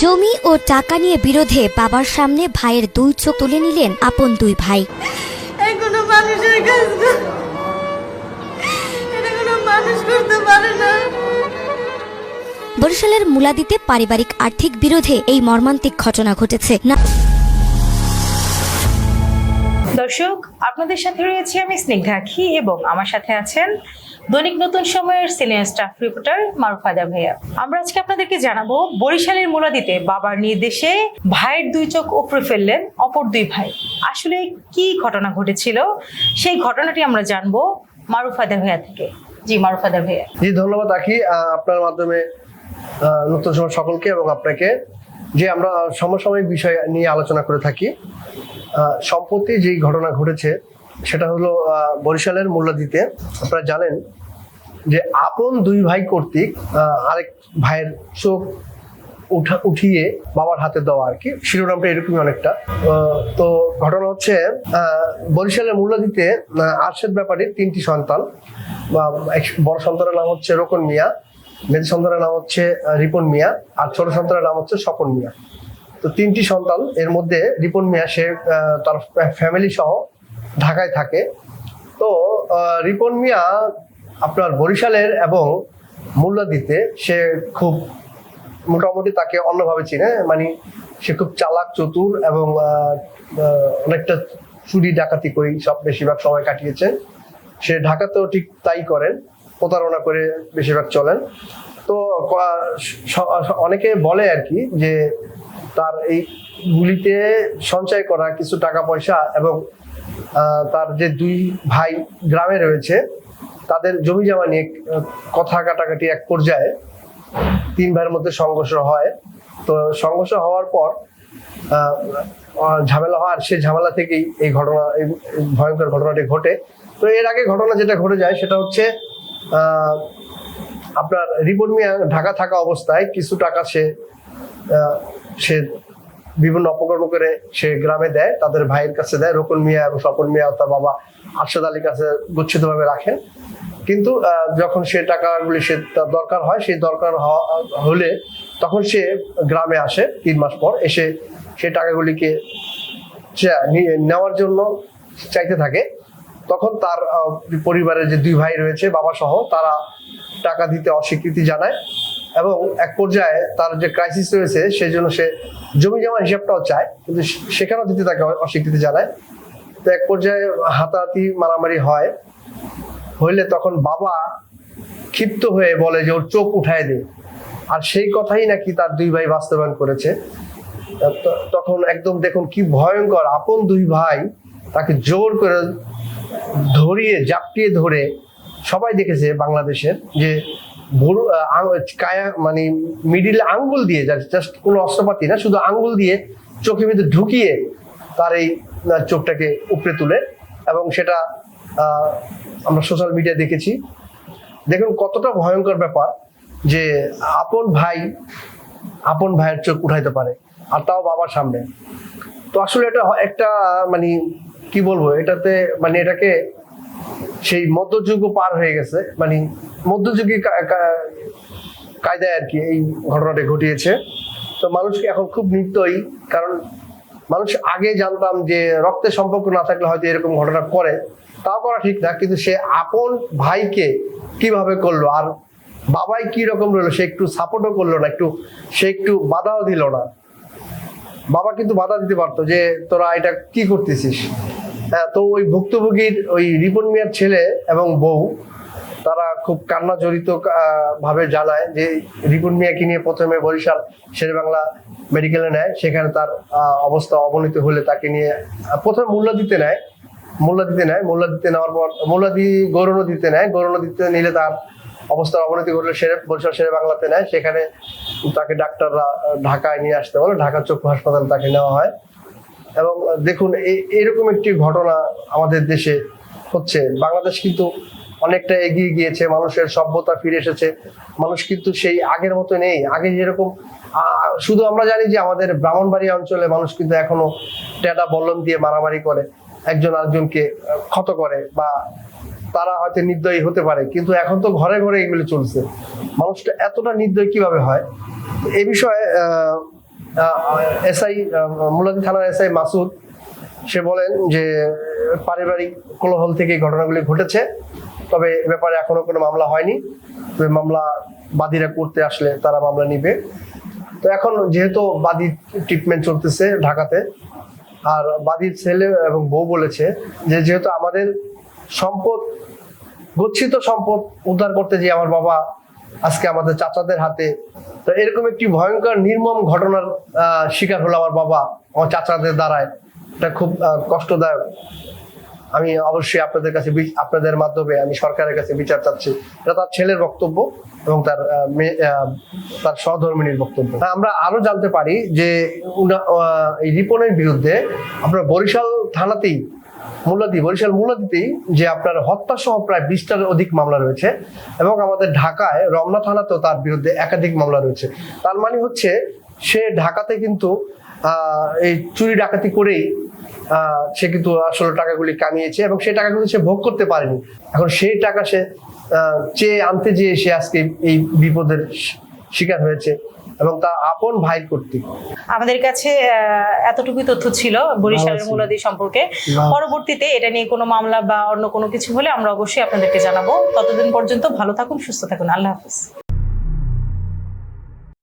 জমি ও টাকা নিয়ে বিরোধে বাবার সামনে ভাইয়ের দুই চোখ তুলে নিলেন আপন দুই ভাই। এই কোনো মানুষের কাজ না। এটা কোনো মানুষ করতে পারে না। বরিশালের মুলাদিতে পারিবারিক আর্থিক বিরোধে এই মর্মান্তিক ঘটনা ঘটেছে। না দর্শক, আপনাদের সাথে রয়েছে আমি স্নিগ্ধা আখি এবং আমার সাথে আছেন দৈনিক নতুন সময়ের সিনিয়র স্টাফ রিপোর্টার মারুফাদা ভাইয়া। আমরা আজকে আপনাদেরকে জানাব বরিশালের মুলাদিতে বাবার নির্দেশে ভাইয়ের দুই চোখ উপড়ে ফেললেন অপর দুই ভাই। আসলে কি ঘটনা ঘটেছিল? সেই ঘটনাটি আমরা জানব মারুফাদা ভাইয়া থেকে। জি মারুফাদা ভাইয়া। জি, ধন্যবাদ আখি। আপনার মাধ্যমে নতুন সময় সকলকে এবং আপনাকে। যে আমরা সমসাময়িক বিষয় নিয়ে আলোচনা করে থাকি সম্প্রতি যেই ঘটনা ঘটেছে, সেটা হলো বরিশালের মোল্লাদিতে আপনারা জানেন যে আপন দুই ভাই কর্তৃক আরেক ভাইয়ের চোখ উঠা, উঠিয়ে বাবার হাতে দেওয়া আর কি। শিরোনামটা এরকমই অনেকটা। তো ঘটনা হচ্ছে বরিশালের মূল্যদিতে আরশেদ ব্যাপারে তিনটি সন্তান বড় সন্তানের নাম হচ্ছে রোকন মিয়া। মেজ সন্তানের নাম হচ্ছে রিপন মিয়া, আর ছোট সন্তানের নাম হচ্ছে স্বপন মিয়া। তো তিনটি সন্তান, এর মধ্যে রিপন মিয়া, সে তার ফ্যামিলি সহ ঢাকায় থাকে। তো রিপন মিয়া আপনার বরিশালের এবং মুল্লাদিতে সে খুব মোটামুটি তাকে অন্যভাবে চিনে। মানে সে খুব চালাক, চতুর এবং অনেকটা চুরি, ডাকাতি করেই সব বেশিরভাগ সময় কাটিয়েছে সে ঢাকাতেও ঠিক তাই করেন। প্রতারণা করে বেশিরভাগ চলেন। তো অনেকে বলে আর কি যে তার এই গুলিতে সঞ্চয় করা কিছু টাকা পয়সা এবং তার যে দুই ভাই গ্রামে রয়েছে, তাদের জমি জমা নিয়ে কথা কাটাকাটি এক পর্যায়ে তিন ভাইয়ের মধ্যে সংঘর্ষ হয়। তো সংঘর্ষ হওয়ার পর ঝামেলা হওয়ার সেই ঝামেলা থেকেই এই ঘটনা, এই ভয়ঙ্কর ঘটনাটি ঘটে। তো এর আগে ঘটনা যেটা ঘটে যায় সেটা হচ্ছে আপনার রিপন মিয়া ঢাকা থাকা অবস্থায় কিছু টাকা সে সে বিভিন্ন অপকর্ম করে সে গ্রামে দেয়, তাদের ভাইয়ের কাছে দেয় রোকন মিয়া এবং স্বপন মিয়া তার বাবা আরশাদ আলীর কাছে গচ্ছিতভাবে রাখেন। কিন্তু যখন সে টাকাগুলি সে দরকার হয়, সেই দরকার হলে তখন সে গ্রামে আসে তিন মাস পর, এসে সে টাকাগুলিকে নেওয়ার জন্য চাইতে থাকে। তখন তার পরিবারের যে দুই ভাই রয়েছে, বাবা সহ, তারা টাকা দিতে অস্বীকৃতি জানায় এবং এক পর্যায়ে তার যে ক্রাইসিস রয়েছে, সেই জন্য সে জমি জমার হিসাবটাও চায়, কিন্তু সেখানেও দিতে তাকে অস্বীকৃতি জানায়, তো এক পর্যায়ে হাতাহাতি মারামারি হয়। হইলে তখন বাবা ক্ষিপ্ত হয়ে বলে যে, ওর চোখ উঠায় দে। আর সেই কথাই নাকি তার দুই ভাই বাস্তবায়ন করেছে। তখন একদম দেখুন কি ভয়ঙ্কর, আপন দুই ভাই তাকে জোর করে ধরিয়ে জাপটিয়ে ধরে সবাই দেখেছে বাংলাদেশের যে কায়া মানে মিডিল আঙ্গুল দিয়ে যার জাস্ট কোনো অস্ত্রপাতি না, শুধু আঙ্গুল দিয়ে চোখের ভিতরে ঢুকিয়ে তার এই চোখটাকে উপরে তুলে এবং সেটা আমরা সোশ্যাল মিডিয়া দেখেছি। দেখুন কতটা ভয়ঙ্কর ব্যাপার যে আপন ভাই, আপন ভাইয়ের চোখ উঠাইতে পারে আর তাও বাবার সামনে। তো আসলে এটা একটা মানে কি বলব, এটাতে মানে এটাকে সেই মধ্যযুগ পার হয়ে গেছে মানে মধ্যযুগী কায়দায় আর কি এই ঘটনাটা ঘটিয়েছে। তো মানুষকে এখন খুব নিত্যই, কারণ মানুষ আগে জানতাম যে রক্তের সম্পর্ক না থাকলে হয়তো এরকম ঘটনা করে, তাও করা ঠিক না, কিন্তু সে আপন ভাইকে কীভাবে করল, আর বাবাই কি রকম রইল, সে একটু সাপোর্টও করল না, একটু, সে একটু বাধাও দিল না। বাবা কিন্তু বাধা দিতে পারতো যে, তোরা এটা কি করতেছিস? হ্যাঁ তো ওই ভুক্তভোগীর ওই রিপন মিয়ার ছেলে এবং বউ, তারা খুব কান্না জড়িত ভাবে জানায় যে, রিপন মিয়াকে নিয়ে প্রথমে বরিশাল শের বাংলা মেডিকেলে নেয়। সেখানে তার অবস্থা অবনতি হলে তাকে নিয়ে প্রথমে মূল্য দিতে নেয়। মূল্য দিতে নেয়। মূল্য দিতে নেওয়ার পর মূল্যাদি গৌরণ দিতে নেয়। গৌরণ দিতে নিলে তার অবস্থার অবনতি ঘটলে সেরে বরিশাল শেরে বাংলাতে নেয়। সেখানে তাকে ডাক্তাররা ঢাকায় নিয়ে আসতে বলে। ঢাকা চক্ষু হাসপাতাল তাকে নেওয়া হয়। এবং দেখুন এরকম একটি ঘটনা আমাদের দেশে হচ্ছে। বাংলাদেশ কিন্তু অনেকটা এগিয়ে গিয়েছে, মানুষের সভ্যতা ফিরে এসেছে। মানুষ কিন্তু সেই আগের মতো নেই। আগে যেরকম শুধু আমরা জানি যে আমাদের ব্রাহ্মণবাড়িয়া অঞ্চলে মানুষ কিন্তু এখনও টেটা বল্লম দিয়ে মারামারি করে। একজন আরেকজনকে ক্ষত করে বা তারা হয়তো নির্দয়ী হতে পারে, কিন্তু এখন তো ঘরে ঘরে এগুলো চলছে। মানুষটা এতটা নির্দয় কীভাবে হয়? এই বিষয়ে এসআই মুলাদি থানার এসআই মাসুদ, সে বলেন যে পারিবারিক কোলাহল থেকে ঘটনাগুলি ঘটেছে, তবে এ ব্যাপারে এখনও কোনো মামলা হয়নি। তবে মামলা বাদীরা করতে আসলে তারা মামলা নিবে। তো এখন যেহেতু বাদী ট্রিটমেন্ট চলতেছে ঢাকাতে, আর বাদীর ছেলে এবং বউ বলেছে যে যেহেতু আমাদের সম্পদ, গচ্ছিত সম্পদ উদ্ধার করতে যে আমার বাবা আজকে আমাদের চাচাদের হাতে। তো এরকম একটি ভয়ঙ্কর নির্মম ঘটনার শিকার হলো আমার বাবা, আমার চাচাদের দ্বারায়। এটা খুব কষ্টদায়ক। আমি অবশ্যই আপনাদের কাছে আপনাদের মাধ্যমে আমি সরকারের কাছে বিচার চাচ্ছি। এটা তার ছেলের বক্তব্য এবং তার তার সহধর্মিনীর বক্তব্য। আমরা আরও জানতে পারি যে এই রিপনের বিরুদ্ধে আপনার বরিশাল থানাতেই মূলাদি, বরিশাল মূলাদিতেই যে আপনার হত্যা সহ প্রায় বিশটার অধিক মামলা রয়েছে এবং আমাদের ঢাকায় রমনা থানাতেও তার বিরুদ্ধে একাধিক মামলা রয়েছে। তার মানে হচ্ছে সে ঢাকাতে কিন্তু এই চুরি ডাকাতি করেই সে কিন্তু আসলে টাকাগুলি কামিয়েছে এবং সেই টাকাগুলি সে ভোগ করতে পারেনি। এখন সেই টাকা সে চেয়ে আনতে যেয়ে সে আজকে এই বিপদের শিকার হয়েছে। এবং তা আপন ভাই কর্তৃক। আমাদের কাছে আহ, এতটুকুই তথ্য ছিল বরিশালের মূলাদি সম্পর্কে। পরবর্তীতে এটা নিয়ে কোনো মামলা বা অন্য কোনো কিছু হলে আমরা অবশ্যই আপনাদেরকে জানাব। ততদিন পর্যন্ত ভালো থাকুন সুস্থ থাকুন। আল্লাহ হাফিজ।